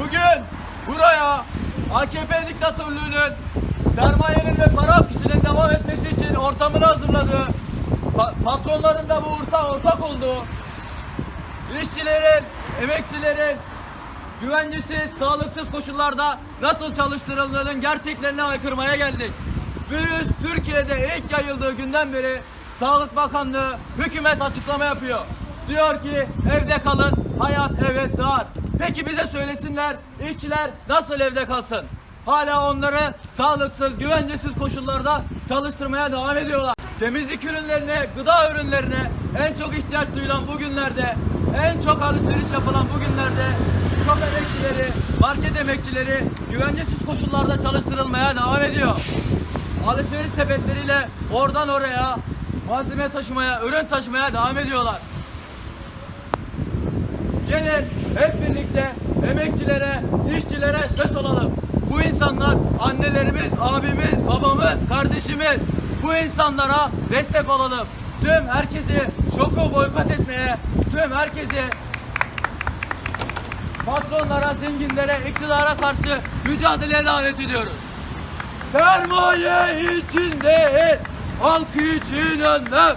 Bugün buraya AKP diktatörlüğünün sermayenin ve para akışının devam etmesi için ortamını hazırladığı, pa- patronların da bu uğursa ortak olduğu, işçilerin, emekçilerin güvencesiz, sağlıksız koşullarda nasıl çalıştırıldığının gerçeklerini aykırmaya geldik. Virüs Türkiye'de ilk yayıldığı günden beri Sağlık Bakanlığı hükümet açıklama yapıyor. Diyor ki evde kalın, hayat eve sığar. Peki bize söylesinler işçiler nasıl evde kalsın? Hala onları sağlıksız, güvencesiz koşullarda çalıştırmaya devam ediyorlar. Temizlik ürünlerine, gıda ürünlerine en çok ihtiyaç duyulan bu günlerde, en çok alışveriş yapılan bu günlerde Shop emekçileri, market emekçileri güvencesiz koşullarda çalıştırılmaya devam ediyor. Alışveriş sepetleriyle oradan oraya malzeme taşımaya, ürün taşımaya devam ediyorlar. Gelin hep birlikte emekçilere, işçilere ses olalım. Bu insanlar annelerimiz, abimiz, babamız, kardeşimiz. Bu insanlara destek olalım. Tüm herkesi şoku boykot etmeye, tüm herkesi patronlara, zenginlere, iktidara karşı mücadeleye davet ediyoruz. Sermaye için değil, halk için önlem.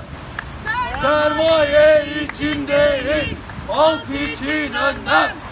Sermaye için halk için önlem.